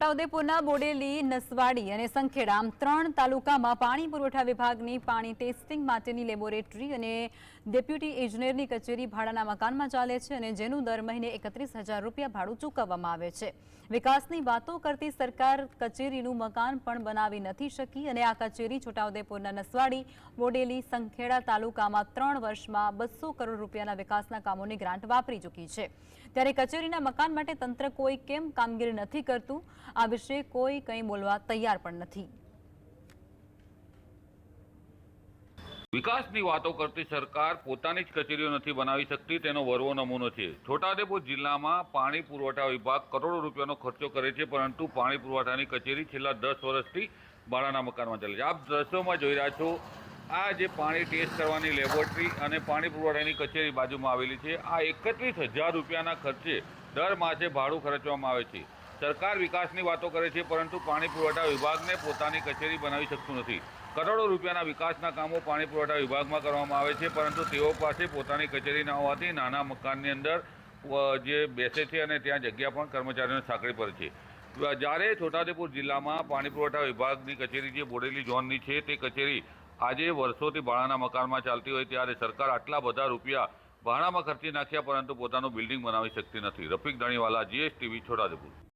છોટાઉદેપુરના બોડેલી, નસવાડી અને સંખેડા ત્રણ તાલુકામાં પાણી પુરવઠા વિભાગની પાણી ટેસ્ટિંગ માટેની લેબોરેટરી અને ડેપ્યુટી ઇજનેરની કચેરી ભાડાના મકાનમાં ચાલે છે અને જેનું દર મહિને એકત્રીસ હજાર રૂપિયા ભાડું ચૂકવવામાં આવે છે. વિકાસની વાતો કરતી સરકાર કચેરીનું મકાન પણ બનાવી નથી શકી અને આ કચેરી છોટાઉદેપુરના નસવાડી, બોડેલી, સંખેડા તાલુકામાં ત્રણ વર્ષમાં બસો કરોડ રૂપિયાના વિકાસના કામોની ગ્રાન્ટ વાપરી ચૂકી છે. ત્યારે કચેરીના મકાન માટે તંત્ર કોઈ કેમ કામગીરી નથી કરતું? આ વિશે કોઈ કંઈ બોલવા તૈયાર પણ નથી. વિકાસની વાતો કરતી સરકાર પોતાની જ કચેરીઓ નથી બનાવી શકતી, તેનો વરવો નમૂનો છે. છોટાઉદેપુર જિલ્લામાં પાણી પુરવઠા વિભાગ કરોડો રૂપિયાનો ખર્ચો કરે છે, પરંતુ પાણી પુરવઠાની કચેરી છેલ્લા દસ વર્ષથી ભાડાના મકાનમાં ચાલે છે. આપ દ્રશ્યોમાં જોઈ રહ્યા છો, આ જે પાણી ટેસ્ટ કરવાની લેબોરેટરી અને પાણી પુરવઠાની કચેરી બાજુમાં આવેલી છે. આ એકત્રીસ હજાર રૂપિયાના ખર્ચે દર માસે ભાડું ખર્ચવામાં આવે છે. સરકાર વિકાસની વાતો કરે છે, પરંતુ પાણી પુરવઠા વિભાગને પોતાની કચેરી બનાવી શકતું નથી. કરોડો રૂપિયાના વિકાસના કામો પાણી પુરવઠા વિભાગમાં કરવામાં આવે છે, પરંતુ તેઓ પાસે પોતાની કચેરી ન હોવાથી નાના મકાનની અંદર જે બેસે છે અને ત્યાં જગ્યા પણ કર્મચારીઓને સાંકળી પડે છે. જ્યારે છોટાઉદેપુર જિલ્લામાં પાણી પુરવઠા વિભાગની કચેરી જે બોડેલી ઝોનની છે, તે કચેરી આજે વર્ષોથી ભાડાના મકાનમાં ચાલતી હોય ત્યારે સરકાર આટલા બધા રૂપિયા ભાડામાં ખર્ચી નાખ્યા, પરંતુ પોતાનું બિલ્ડિંગ બનાવી શકતી નથી. રફીક ધણીવાલા, જીએસટીવી, છોટાઉદેપુર.